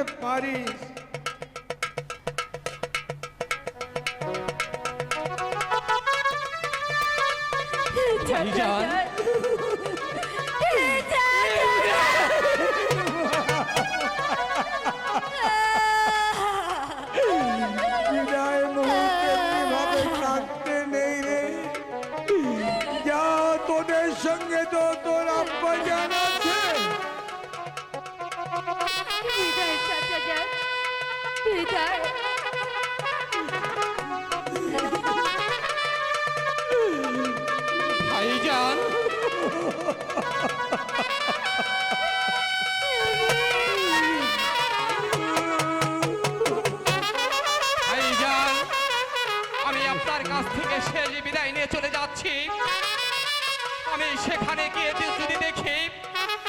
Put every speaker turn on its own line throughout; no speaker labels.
করতে পারিস
ভাইজান ভাইজান। আমি আপনার কাছ থেকে শেষ বিদায় নিয়ে চলে যাচ্ছি। আমি সেখানে গিয়ে যদি দেখি,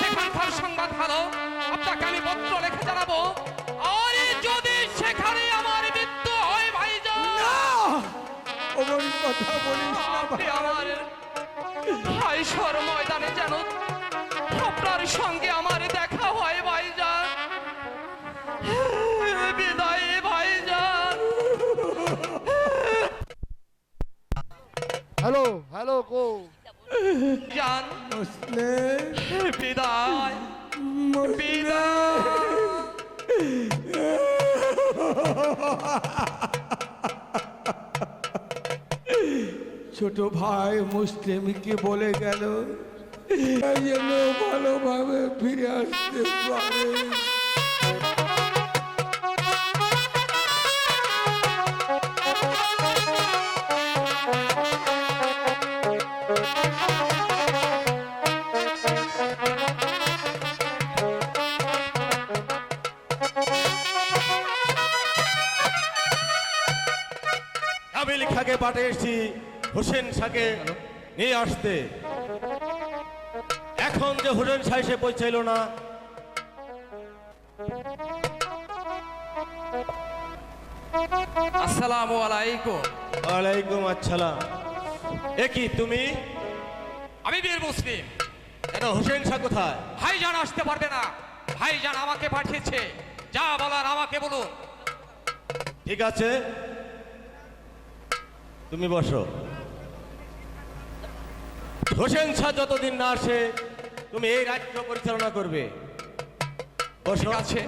সেখানকার সংবাদ ভালো, আপনাকে আমি পত্র লেখে জানাব।
কথা বলিস না
আপনি
ভাই।
আমার হাইসর ময়দানে যেন আপনার সঙ্গে আমার দেখা হয় ভাইজান। বিদায় ভাইজান।
হ্যালো হ্যালো কো।
জান
মুসলিম
বিদায়। বিদায়।
ছোট ভাই মুসলিমকে বলে গেল? ভালোভাবে ফিরে আসতে পারে।
কাবিল খাকে পাঠিয়ে এসেছি। হোসেন শাহকে নিয়ে আসতে। এখন যে হোসেন শাহ এসে পৌঁছাইল না
আসসালামু আলাইকুম।
ওয়ালাইকুম আসসালাম। এ কি তুমি?
আমি বীর মুসলিম।
কেন হোসেন শাহ কোথায়?
ভাইজান আসতে পারবে না। ভাইজান আমাকে পাঠিয়েছে। যা বলার আমাকে বলুন।
ঠিক আছে। তুমি বসো। হোসেন শাহ যতদিন না আসে তুমি এই রাজ্য পরিচালনা করবে। বসো।
আছে।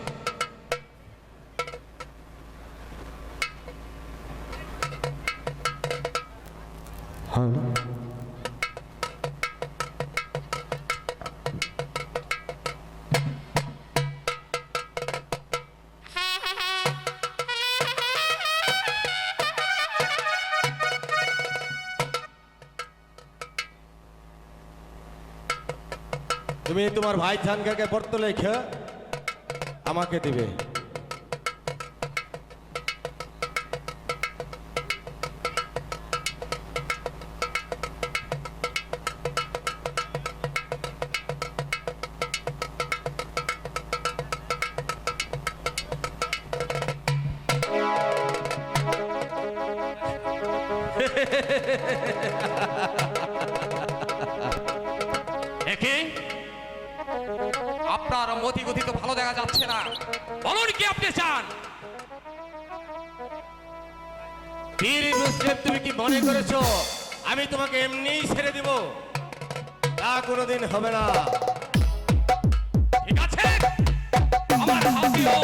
তুমি তোমার ভাই থানকাকে পড়তে লেখে আমাকে দিবে।
মতি গতি তো ভালো দেখা যাচ্ছে না। বলুন কি আপনি চান?
বীর মুসলিম তুমি কি মনে করেছ? আমি তোমাকে এমনিই ছেড়ে দিব। তা কোনোদিন হবে না।
ঠিক আছে। আমার হাতিও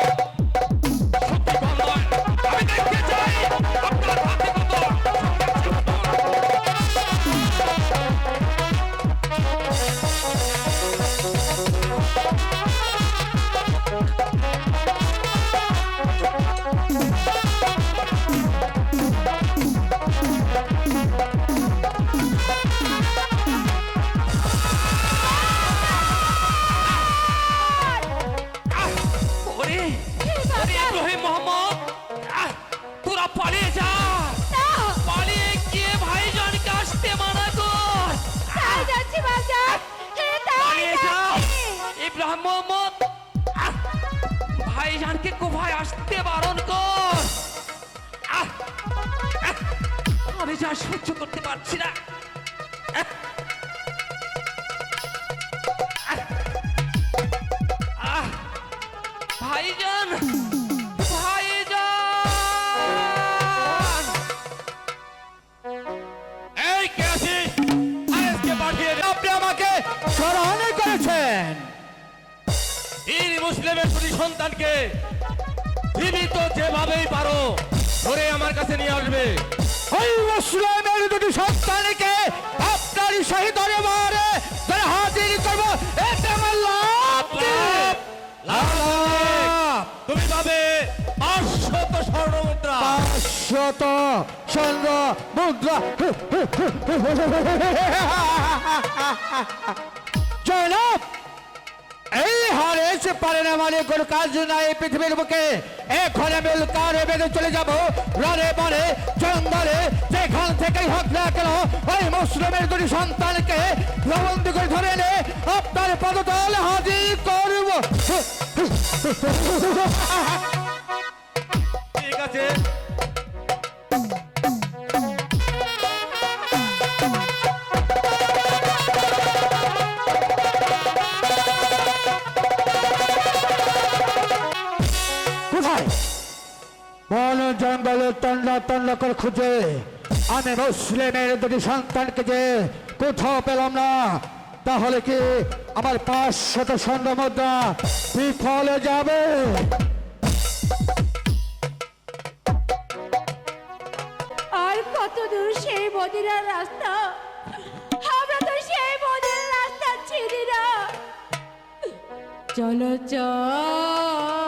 স্মরণ করেছেন।
বীর মুসলিমের দুটি সন্তানকে জীবিত যেভাবেই পারো ধরে আমার কাছে নিয়ে আসবে।
ওই মুসলিমের দুটি সন্তানকে আপনার শহীদ মারে ধরে হাজির করব। এটা আমার! লাভ!
তুমি পাবে পাঁচশত স্বর্ণ মুদ্রা।
পাঁচশত স্বর্ণ মুদ্রা। জয়নাব এই হারে সে পারে না মানে কোনো কাজ নাই এই পৃথিবীর বুকে। এখন কারে বেঁধে চলে যাব? রনে বনে জঙ্গলে, যেখান থেকেই হোক না কেন, ওই মুসলিমের দুটি সন্তানকে প্রবন্ধ করে ধরে এনে আপনার পদতল হাজির করব।
ঠিক আছে?
জঙ্গলে তন্ন তন্ন করে খুঁজে। আমি মুসলিমের দুটি সন্তানকে যে কোথাও পেলাম না, তাহলে কি আমার পাঁচশত স্বর্ণ মুদ্রা বিফলে যাবে?
আর রাস্তা? চলো চলো।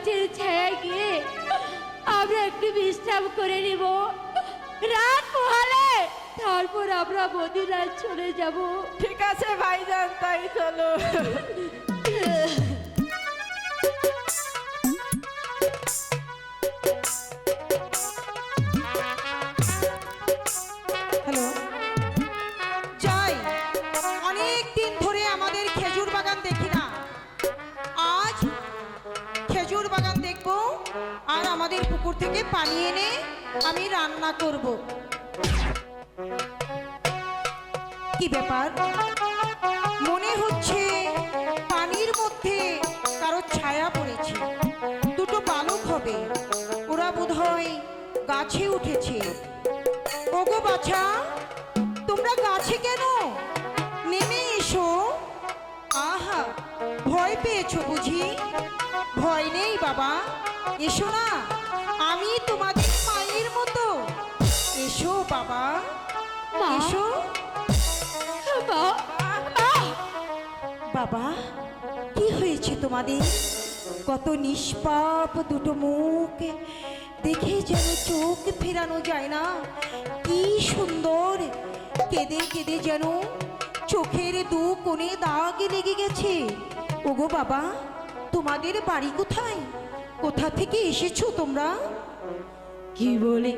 গাছের ছায়া গিয়ে আমরা একটু বিশ্রাম করে নিব। রাত পোহালে তারপর আমরা মদিনায় চলে যাব।
ঠিক আছে ভাইজান তাই চলো।
থেকে পানি এনে আমি রান্না করব। কি ব্যাপার? মনে হচ্ছে পানির মধ্যে কারও ছায়া পড়েছে। দুটো বালক হবে। ওরা বোধহয় গাছে উঠেছে। ওগো বাছা, তোমরা গাছে কেন? নেমে এসো। আহা, ভয় পেয়েছ বুঝি? ভয় নেই বাবা। এসো না। তোমাদের মায়ের মতো। এসো বাবা? এসো। বাবা কি হয়েছে তোমাদের? কত নিষ্পাপ দুটো মুখ। দেখে যেন চোখ ফেরানো যায় না। কি সুন্দর। কেঁদে কেঁদে যেন চোখের দু কোণে দাগ লেগে গেছে। ওগো বাবা তোমাদের বাড়ি কোথায়? কোথা থেকে এসেছ তোমরা?
কি বলে?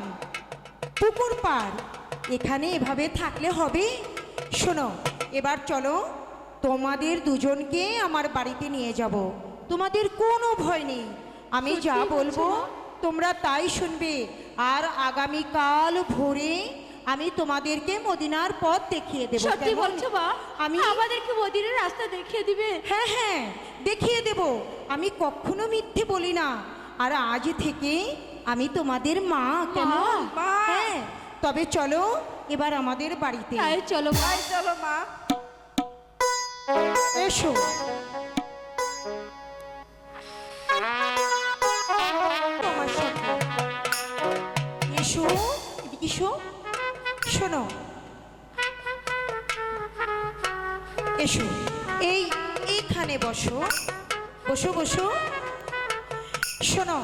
বাগান পুকুর পাড় এখানে এভাবে থাকলে হবে? শোনো এবার চলো তোমাদের দুজনকে আমার বাড়িতে নিয়ে যাব। তোমাদের কোনো ভয় নেই। আমি যা বলব তোমরা তাই শুনবে। আর আগামীকাল ভোরে আমি তোমাদেরকে মদিনার পথ দেখিয়ে দেবো।
সত্যি বলছো বা
আমি
আমাদেরকে মদিনের রাস্তা দেখিয়ে দিবে?
হ্যাঁ হ্যাঁ দেখিয়ে দেব। আমি কখনো মিথ্যে বলি না। আর আজ থেকে আমি তোমাদের মা কেমন হ্যাঁ তবে চলো এবার আমাদের বাড়িতে।
চলো
চলো মা।
এসো। এসো এদিকে এসো। শোনো। এসো। এই এইখানে বসো। বসো বসো। শোনো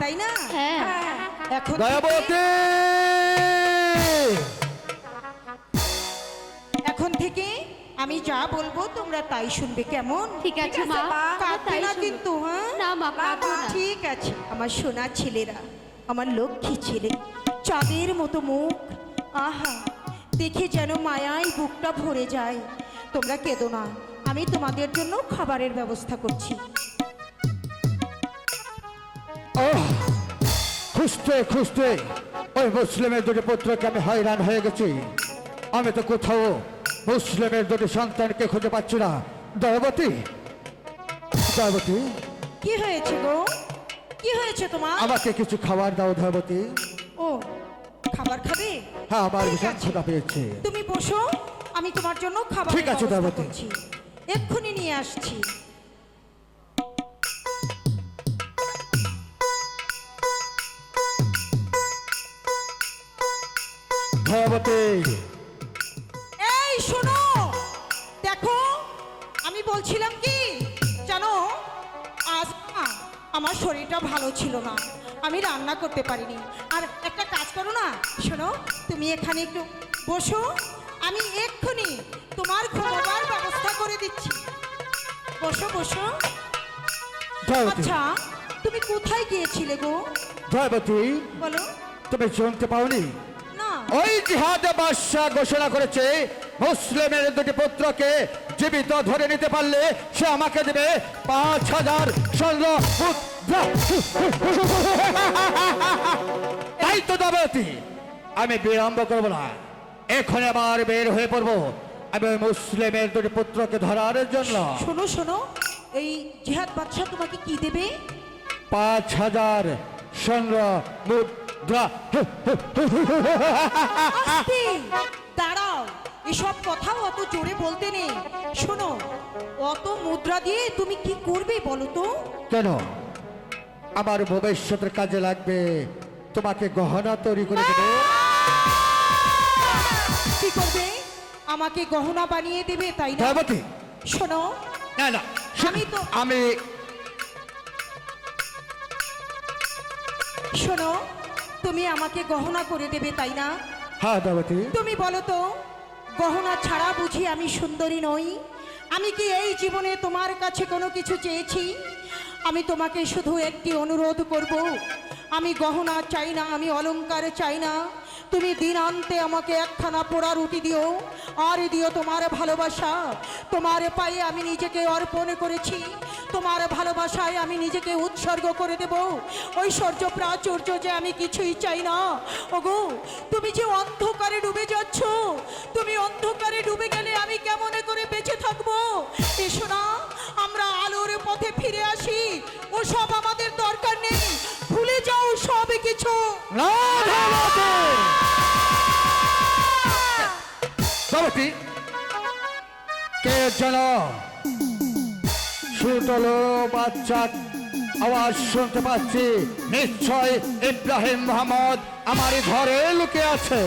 তাই না?
হ্যাঁ।
এখন
দয়াবতী!
এখন থেকে আমি যা বলব তোমরা তাই শুনবে কেমন?
ঠিক আছে
আছে,
মা
মা।
কাঁদবে না কিন্তু হ্যাঁ?
না মা কাঁদবো
ঠিক আছে। আমার সোনা ছেলেরা আমার লক্ষ্মী ছেলে চাঁদের মতো মুখ। আহা দেখে যেন মায়ায় বুকটা ভরে যায়। তোমরা কেঁদো না আমি তোমাদের জন্য খাবারের ব্যবস্থা করছি।
খুঁজতে খুঁজতে ওই মুসলিমের দুটি পুত্রকে আমি হয়রান হয়ে গেছি। আমি তো কোথাও মুসলিমের দুটি সন্তানকে খুঁজে পাচ্ছি না। দয়াবতী? দয়াবতী?
কি হয়েছে গো? কি হয়েছে তোমার?
আমাকে কিছু খাবার দাও দয়াবতী।
ও খাবার খাবে?
হ্যাঁ আমার ভীষণ
আছে।
পেয়েছে।
তুমি বসো আমি তোমার জন্য খাবার
ঠিক আছে।
করছি। এক্ষুনি নিয়ে আসছি। আমার শরীরটা ভালো ছিল না। আমি রান্না করতে পারিনি। আর একটা কাজ করো না শোনো তুমি এখানে একটু বসো। আমি এক্ষুনি তোমার ঘুমাবার ব্যবস্থা করে দিচ্ছি। বসো বসো। আচ্ছা তুমি কোথায় গিয়েছিলে গো?
দয়াবতী
বলো।
তুমি শুনতে পাওনি?
না।
ওই জিহাদে বাদশাহ ঘোষণা করেছে মুসলিমের দুটি পুত্রকে জীবিত ধরে নিতে পারলে সে আমাকে দেবে পাঁচ হাজার মুদ্রা। তাই তো দাবতি আমি বিলম্ব করব না। এখন আবার বের হয়ে পড়ব। আমি ওই মুসলিমের দুটি পুত্রকে ধরার জন্য।
শোনো শোনো এই জিহাদ বাদশাহ তোমাকে কি দেবে?
পাঁচ হাজার স্বর্ণ মুদ্রা।
দাঁড়াও এসব কথাও অত জোরে বলতে নেই। শোনো অত মুদ্রা দিয়ে তুমি কি করবে বলো তো?
কেন? আমার ভবিষ্যতের কাজে লাগবে। তোমাকে গহনা তৈরি করে দেবো।
কি করবে? আমাকে গহনা বানিয়ে দেবে তাই না?
দয়াবতী
শোনো।
না না।
আমি তো-
আমি
শোনো তুমি আমাকে গহনা করে দেবে তাই না?
হ্যাঁ দয়াবতী
তুমি বলো তো গহনা ছাড়া বুঝি আমি সুন্দরী নই? আমি কি এই জীবনে তোমার কাছে কোনো কিছু চেয়েছি? আমি তোমাকে শুধু একটি অনুরোধ করব। আমি গহনা চাই না আমি অলংকার চাই না। তুমি দিন আনতে আমাকে একখানা পোড়া রুটি দিও, আর দিও তোমার ভালোবাসা। তোমার পায়ে আমি নিজেকে অর্পণ করেছি, তোমার ভালোবাসায় আমি নিজেকে উৎসর্গ করে দেব। ঐশ্বর্য প্রাচুর্য যে আমি কিছুই চাই না। ওগো, তুমি যে অন্ধকারে ডুবে যাচ্ছ, তুমি অন্ধকারে ডুবে গেলে আমি কেমন করে বেঁচে থাকব? এসো না, আমরা আলোর পথে ফিরে আসি। ও সব আমাদের দরকার নেই। ভুলে যাও সব কিছু।
কে যেন সুতলো বাচ্চা আওয়াজ শুনতে পাচ্ছি। নিশ্চয় ইব্রাহিম মোহাম্মদ আমার ঘরে লুকে আছে।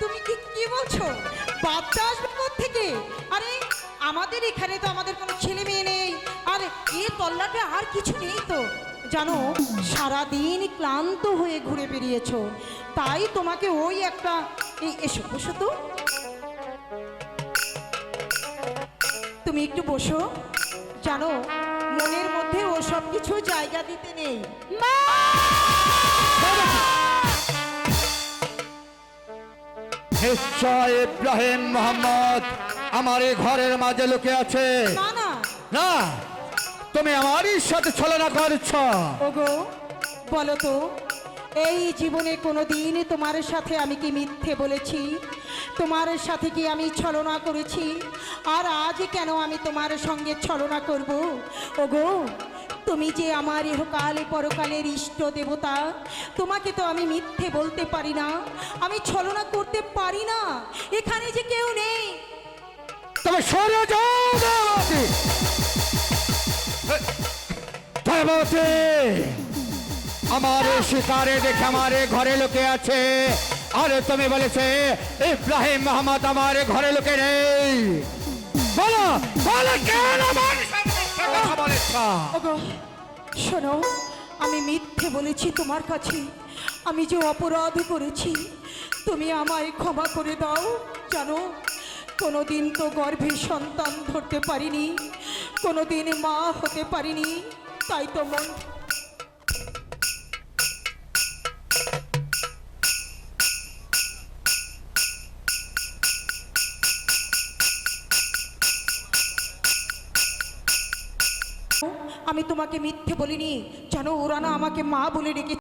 তুমি কি কি বলছো? বাচ্চা আসবে থেকে আরে আমাদের এখানে তো আমাদের কোনো ছেলে মেয়ে নেই। আর এ তল্লাটে আর কিছু নেই তো। জানো সারাদিন ক্লান্ত হয়ে ঘুরে বেরিয়েছো তাই তোমাকে ওই একটা এই এসো বসো তো। তুমি একটু বসো। জানো মনের মধ্যে ও সব কিছু জায়গা দিতে নেই।
নিশ্চয় ইব্রাহিম মোহাম্মদ আমার এই ঘরের মাঝে লুকে আছে।
না না।
না। তুমি আমারই সাথে ছলনা করছ
ওগো বলো তো এই জীবনে কোনো দিন তোমার সাথে আমি কি মিথ্যে বলেছি? তোমার সাথে কি আমি ছলনা করেছি? আর আজ কেন আমি তোমার সঙ্গে ছলনা করব? ওগো তুমি যে আমার ইহকালে পরকালের ইষ্ট দেবতা তোমাকে তো আমি মিথ্যে বলতে পারি না। আমি ছলনা করতে পারি না। এখানে যে কেউ নেই।
তবে সরে যাও আমার শিকারে দেখে আমার ঘরে লোকে আছে। আরে তুমি বলেছে, ইব্রাহিম মোহাম্মদ আমার ঘরে লোকে নেই। বলো বলো কেন
শোনো, আমি মিথ্যে বলেছি তোমার কাছে। আমি যে অপরাধ করেছি, তুমি আমায় ক্ষমা করে দাও। জানো, কোনোদিন তো গর্ভে সন্তান ধরতে পারিনি। কোনোদিন মা হতে পারিনি, তাই তো মন আমি তোমাকে মিথ্যে বলিনি। জানো, ওরা না আমাকে মা বলে ডেকে